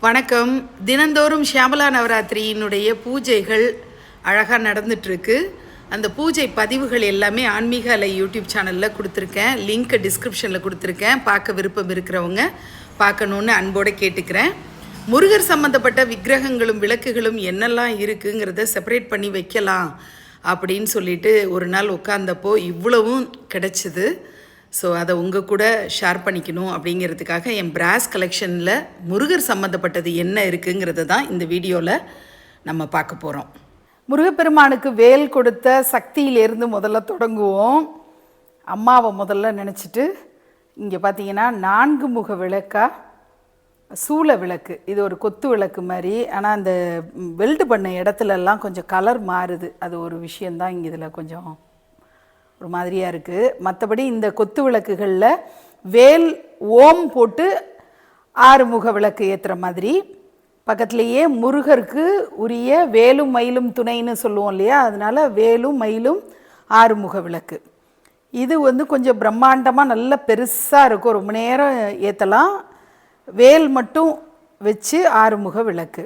வணக்கம். தினந்தோறும் ஷியாமலா நவராத்திரியினுடைய பூஜைகள் அழகாக நடந்துட்டுருக்கு. அந்த பூஜை பதிவுகள் எல்லாமே ஆன்மீக அலை யூடியூப் சேனலில் கொடுத்துருக்கேன். லிங்க் டிஸ்கிரிப்ஷனில் கொடுத்துருக்கேன். பார்க்க விருப்பம் இருக்கிறவங்க பார்க்கணுன்னு அன்போடு கேட்டுக்கிறேன். முருகர் சம்மந்தப்பட்ட விக்கிரகங்களும் விளக்குகளும் என்னெல்லாம் இருக்குங்கிறத செப்பரேட் பண்ணி வைக்கலாம் அப்படின்னு சொல்லிட்டு ஒரு நாள் உட்காந்தப்போ இவ்வளவும் கிடச்சிது. ஸோ அதை உங்கள் கூட ஷேர் பண்ணிக்கணும் அப்படிங்கிறதுக்காக என் பிராஸ் கலெக்ஷனில் முருகர் சம்மந்தப்பட்டது என்ன இருக்குங்கிறத தான் இந்த வீடியோவில் நம்ம பார்க்க போகிறோம் முருகப்பெருமானுக்கு வேல் கொடுத்த சக்தியிலேருந்து முதல்ல தொடங்குவோம். அம்மாவை முதல்ல நினச்சிட்டு இங்கே பார்த்தீங்கன்னா நான்கு முக விளக்கா சூள விளக்கு. இது ஒரு கொத்து விளக்கு மாதிரி. ஆனால் அந்த வெல்டு பண்ண இடத்துலலாம் கொஞ்சம் கலர் மாறுது. அது ஒரு விஷயந்தான் இங்கே இதில் கொஞ்சம் ஒரு மாதிரியாக இருக்குது மற்றபடி இந்த கொத்து விளக்குகளில் வேல் ஓம் போட்டு ஆறுமுக விளக்கு ஏற்றுற மாதிரி. பக்கத்துலேயே முருகருக்கு உரிய வேலும் மயிலும் துணைன்னு சொல்லுவோம் இல்லையா? அதனால வேலும் மயிலும் ஆறுமுக விளக்கு. இது வந்து கொஞ்சம் பிரம்மாண்டமாக நல்ல பெருசாக இருக்கும். ரொம்ப நேரம் ஏற்றலாம் வேல் மட்டும் வச்சு ஆறுமுக விளக்கு.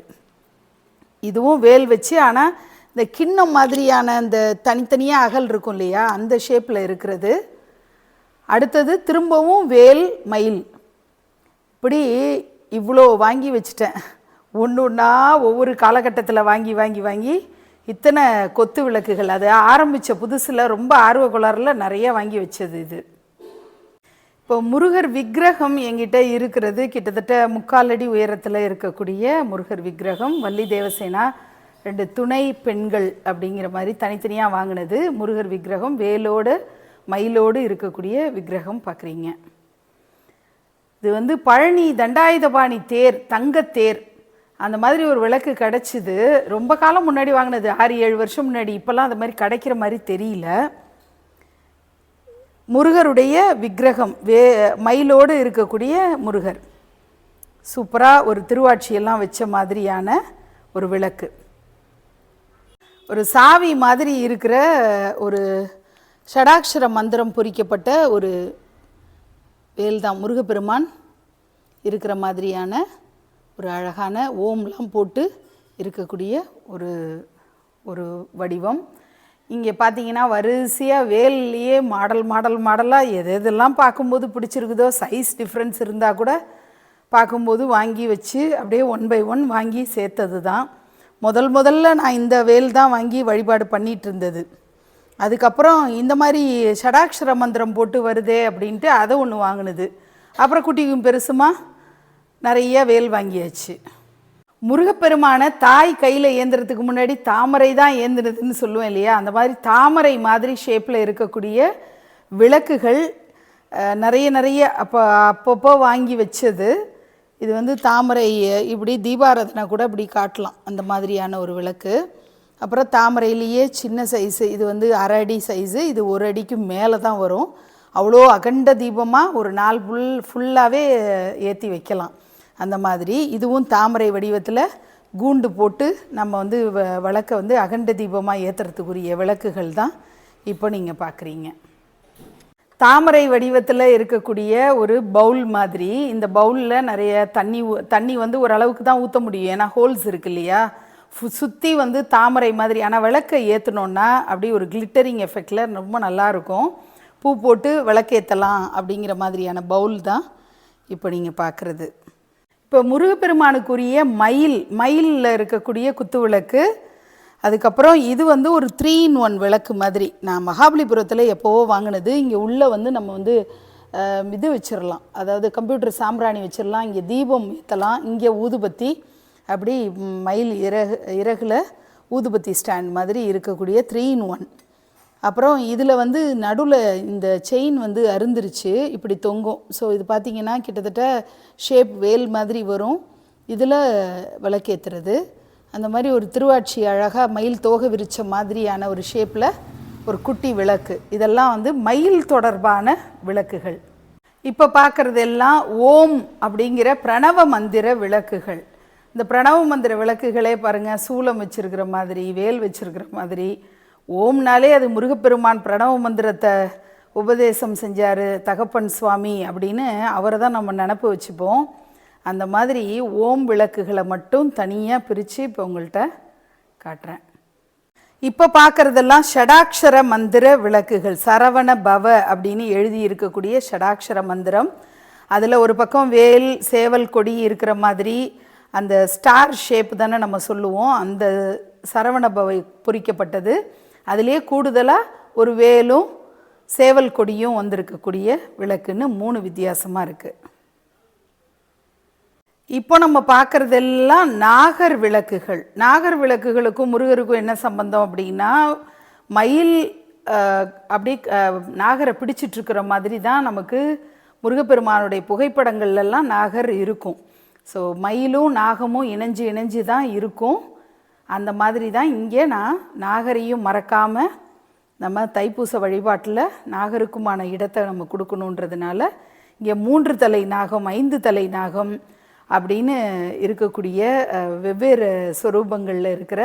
இதுவும் வேல் வச்சு ஆனால் இந்த கிண்ணம் மாதிரியான அந்த தனித்தனியாக அகல் இருக்கும் இல்லையா? அந்த ஷேப்பில் இருக்கிறது. அடுத்தது திரும்பவும் வேல் மயில். இப்படி இவ்வளோ வாங்கி வச்சுட்டேன். ஒன்று ஒன்றா ஒவ்வொரு காலகட்டத்தில் வாங்கி வாங்கி வாங்கி இத்தனை கொத்து விளக்குகள். அது ஆரம்பித்த புதுசில் ரொம்ப ஆர்வ கோளாறில் நிறைய வாங்கி வச்சது இது. இப்போ முருகர் விக்கிரகம் என்கிட்ட இருக்கிறது கிட்டத்தட்ட முக்கால் அடி உயரத்தில் இருக்கக்கூடிய முருகர் விக்கிரகம் வள்ளி தேவசேனா ரெண்டு துணை பெண்கள் அப்படிங்கிற மாதிரி தனித்தனியாக வாங்கினது முருகர் விக்கிரகம். வேலோடு மயிலோடு இருக்கக்கூடிய விக்கிரகம் பார்க்குறீங்க. இது வந்து பழனி தண்டாயுதபாணி தேர் தங்கத்தேர் அந்த மாதிரி ஒரு விளக்கு கிடச்சிது. ரொம்ப காலம் முன்னாடி வாங்கினது. ஆறு ஏழு வருஷம் முன்னாடி. இப்போல்லாம் அந்த மாதிரி கிடைக்கிற மாதிரி தெரியல. முருகருடைய விக்கிரகம். வே மயிலோடு இருக்கக்கூடிய முருகர். சூப்பராக ஒரு திருவாட்சியெல்லாம் வச்ச மாதிரியான ஒரு விளக்கு. ஒரு சாவி மாதிரி இருக்கிற ஒரு ஷடாக்ஷர மந்திரம் பொறிக்கப்பட்ட ஒரு வேல்தான். முருகப்பெருமான் இருக்கிற மாதிரியான ஒரு அழகான ஓம்லாம் போட்டு இருக்கக்கூடிய ஒரு ஒரு வடிவம். இங்கே பார்த்தீங்கன்னா வரிசையாக வேல்லையே மாடல் மாடல் மாடலாக எது எதெல்லாம் பார்க்கும்போது பிடிச்சிருக்குதோ சைஸ் டிஃப்ரென்ஸ் இருந்தால் கூட பார்க்கும்போது வாங்கி வச்சு அப்படியே ஒன் பை ஒன் வாங்கி சேர்த்தது தான் முதல் முதல்ல நான் இந்த வேல் தான் வாங்கி வழிபாடு பண்ணிகிட்டு இருந்தது. அதுக்கப்புறம் இந்த மாதிரி ஷடாட்சர மந்திரம் போட்டு வருதே அப்படின்ட்டு அதை ஒன்று வாங்கினது. அப்புறம் குட்டிக்கும் பெருசுமா நிறைய வேல் வாங்கியாச்சு. முருகப்பெருமான தாய் கையில் ஏந்துறதுக்கு முன்னாடி தாமரை தான் ஏந்துனதுன்னு சொல்லுவேன் இல்லையா? அந்த மாதிரி தாமரை மாதிரி ஷேப்பில் இருக்கக்கூடிய விளக்குகள் நிறைய நிறைய அப்போ அப்பப்போ வாங்கி வச்சது. இது வந்து தாமரை இப்படி தீபாரதனை கூட இப்படி காட்டலாம் அந்த மாதிரியான ஒரு விளக்கு. அப்புறம் தாமரையிலேயே சின்ன சைஸு இது வந்து அரை அடி சைஸு இது ஒரு அடிக்கு மேலே தான் வரும். அவ்வளோ அகண்ட தீபமாக ஒரு நாள் ஃபுல் ஃபுல்லாகவே ஏற்றி வைக்கலாம். அந்த மாதிரி இதுவும் தாமரை வடிவத்தில் கூண்டு போட்டு நம்ம வந்து வ- விளக்கை வந்து அகண்ட தீபமாக ஏற்றுறதுக்குரிய விளக்குகள் தான் இப்போ நீங்கள் பார்க்குறீங்க தாமரை வடிவத்தில் இருக்கக்கூடிய ஒரு பவுல் மாதிரி இந்த பவுலில் நிறைய தண்ணி ஊ- தண்ணி வந்து ஓரளவுக்கு தான் ஊற்ற முடியும். ஏன்னா ஹோல்ஸ் இருக்கு இல்லையா? சுற்றி வந்து தாமரை மாதிரி ஆனால் விளக்கை ஏற்றுனோன்னா அப்படி ஒரு கிளிட்டரிங் எஃபெக்டில் ரொம்ப நல்லா இருக்கும். பூ போட்டு விளக்கேற்றலாம் அப்படிங்கிற மாதிரியான பவுல் தான் இப்போ நீங்கள் பார்க்குறது இப்போ முருகப்பெருமானுக்குரிய மயில் மயிலில் இருக்கக்கூடிய குத்து விளக்கு அதுக்கப்புறம் இது வந்து ஒரு த்ரீ இன் ஒன் விளக்கு மாதிரி. நான் மகாபலிபுரத்தில் எப்போவோ வாங்கினது. இங்கே உள்ளே வந்து நம்ம வந்து இது வச்சிடலாம் அதாவது கம்ப்யூட்டர் சாம்பிராணி வச்சிடலாம் இங்கே தீபம் ஏற்றலாம் இங்கே ஊதுபத்தி அப்படி மயில் இறகு இறகுல ஊதுபத்தி ஸ்டாண்ட் மாதிரி இருக்கக்கூடிய த்ரீ இன் ஒன் அப்புறம் இதில் வந்து நடுவில் இந்த செயின் வந்து அருந்துருச்சு. இப்படி தொங்கும். ஸோ இது பார்த்தீங்கன்னா கிட்டத்தட்ட ஷேப் வேல் மாதிரி வரும். இதில் விளக்கேற்றுறது அந்த மாதிரி ஒரு திருவாட்சி அழகாக மயில் தோகை விரிச்ச மாதிரியான ஒரு ஷேப்பில் ஒரு குட்டி விளக்கு. இதெல்லாம் வந்து மயில் தொடர்பான விளக்குகள். இப்போ பார்க்குறது எல்லாம் ஓம் அப்படிங்கிற பிரணவ மந்திர விளக்குகள். இந்த பிரணவ மந்திர விளக்குகளே பாருங்கள் சூலம் வச்சுருக்கிற மாதிரி வேல் வச்சுருக்கிற மாதிரி. ஓம்னாலே அது முருகப்பெருமான் பிரணவ மந்திரத்தை உபதேசம் செஞ்சார் தகப்பன் சுவாமி அப்படின்னு அவரை தான் நம்ம நினப்பு வச்சுப்போம். அந்த மாதிரி ஓம் விளக்குகளை மட்டும் தனியாக பிரித்து இப்போ உங்கள்கிட்ட காட்டுறேன். இப்போ பார்க்குறதெல்லாம் ஷடாக்ஷர மந்திர விளக்குகள் சரவண பவ அப்படின்னு எழுதி இருக்கக்கூடிய ஷடாக்ஷர மந்திரம். அதில் ஒரு பக்கம் வேல் சேவல் கொடி இருக்கிற மாதிரி அந்த ஸ்டார் ஷேப் தானே நம்ம சொல்லுவோம். அந்த சரவண பவை பொறிக்கப்பட்டது. அதிலே கூடுதலாக ஒரு வேலும் சேவல் கொடியும் வந்திருக்கக்கூடிய விளக்குன்னு மூணு வித்தியாசமாக இருக்குது இப்போ நம்ம பார்க்குறதெல்லாம் நாகர் விளக்குகள். நாகர் விளக்குகளுக்கும் முருகருக்கும் என்ன சம்பந்தம் அப்படின்னா மயில் அப்படி நாகரை பிடிச்சிட்ருக்கிற மாதிரி தான் நமக்கு முருகப்பெருமானுடைய புகைப்படங்கள்லாம் நாகர் இருக்கும். ஸோ மயிலும் நாகமும் இணைஞ்சு இணைஞ்சு தான் இருக்கும். அந்த மாதிரி தான் இங்கே நான் நாகரையும் மறக்காமல் நம்ம தைப்பூச வழிபாட்டில் நாகருக்குமான இடத்தை நம்ம கொடுக்கணுன்றதுனால இங்கே மூன்று தலை நாகம் ஐந்து தலை நாகம் அப்படின்னு இருக்கக்கூடிய வெவ்வேறு சொரூபங்களில் இருக்கிற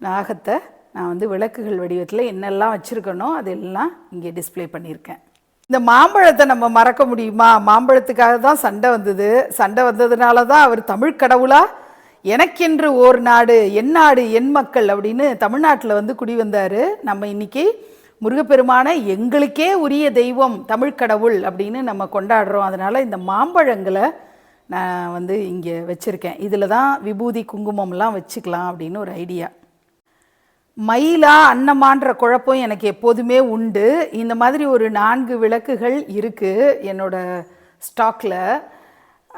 நாகத்தை நான் வந்து விளக்குகள் வடிவத்தில் என்னெல்லாம் வச்சுருக்கனோ அதெல்லாம் இங்கே டிஸ்ப்ளே பண்ணியிருக்கேன். இந்த மாம்பழத்தை நம்ம மறக்க முடியுமா? மாம்பழத்துக்காக தான் சண்டை வந்தது. சண்டை வந்ததுனால தான் அவர் தமிழ் கடவுளா? எனக்கென்று ஓர் நாடு என் நாடு என் மக்கள் அப்படின்னு தமிழ்நாட்டில் வந்து குடி வந்தார். நம்ம இன்னைக்கு முருகப்பெருமான எங்களுக்கே உரிய தெய்வம் தமிழ் கடவுள் அப்படின்னு நம்ம கொண்டாடுறோம். அதனால் இந்த மாம்பழங்களை நான் வந்து இங்கே வச்சுருக்கேன். இதில் தான் விபூதி குங்குமம்லாம் வச்சுக்கலாம் அப்படின்னு ஒரு ஐடியா. மயிலா அன்னமான்ற குழப்பம் எனக்கு எப்போதுமே உண்டு. இந்த மாதிரி ஒரு நான்கு விளக்குகள் இருக்குது என்னோடய ஸ்டாக்கில்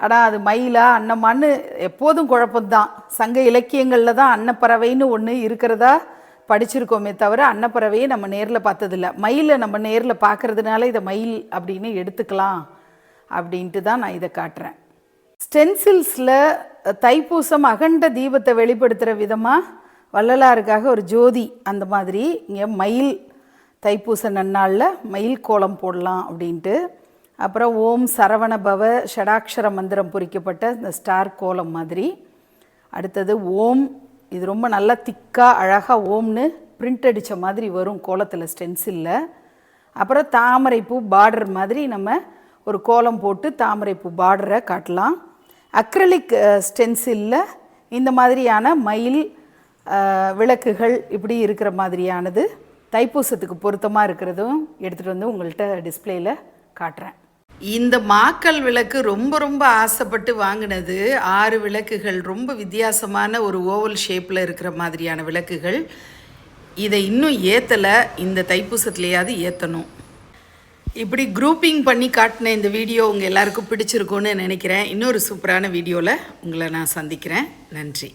ஆனால் அது மயிலா அன்னமான்னு எப்போதும் குழப்பம்தான் சங்க இலக்கியங்களில் தான் அன்னப்பறவைன்னு ஒன்று இருக்கிறதா படிச்சிருக்கோமே தவிர அன்னப்பறவையை நம்ம நேரில் பார்த்ததில்ல. மயிலை நம்ம நேரில் பார்க்கறதுனால இதை மயில் அப்படின்னு எடுத்துக்கலாம் அப்படின்ட்டு தான் நான் இதை காட்டுறேன். ஸ்டென்சில்ஸில் தைப்பூசம் அகண்ட தீபத்தை வெளிப்படுத்துகிற விதமாக வள்ளலாருக்காக ஒரு ஜோதி அந்த மாதிரி இங்கே மயில் தைப்பூச நன்னாளில் மயில் கோலம் போடலாம் அப்படின்ட்டு. அப்புறம் ஓம் சரவண பவ ஷடாக்ஷர மந்திரம் பொறிக்கப்பட்ட இந்த ஸ்டார் கோலம் மாதிரி. அடுத்தது ஓம் இது ரொம்ப நல்லா திக்காக அழகாக ஓம்னு பிரிண்ட் அடித்த மாதிரி வரும் கோலத்தில் ஸ்டென்சிலில். அப்புறம் தாமரைப்பூ பார்டர் மாதிரி நம்ம ஒரு கோலம் போட்டு தாமரைப்பூ பார்டரை காட்டலாம். அக்ரலிக் ஸ்டென்சிலில் இந்த மாதிரியான மயில் விளக்குகள் இப்படி இருக்கிற மாதிரியானது தைப்பூசத்துக்கு பொருத்தமாக இருக்கிறதும் எடுத்துகிட்டு வந்து உங்கள்கிட்ட டிஸ்ப்ளேயில் காட்டுறேன். இந்த மாக்கல் விளக்கு ரொம்ப ரொம்ப ஆசைப்பட்டு வாங்கினது ஆறு விளக்குகள் ரொம்ப வித்தியாசமான ஒரு ஓவல் ஷேப்பில் இருக்கிற மாதிரியான விளக்குகள். இதை இன்னும் ஏற்றலை இந்த தைப்பூசத்துலேயாவது ஏற்றணும் இப்படி குரூப்பிங் பண்ணி காட்டின இந்த வீடியோ உங்கள் எல்லாருக்கும் பிடிச்சிருக்கும்னு நினைக்கிறேன். இன்னொரு சூப்பரான வீடியோவில் உங்களை நான் சந்திக்கிறேன். நன்றி.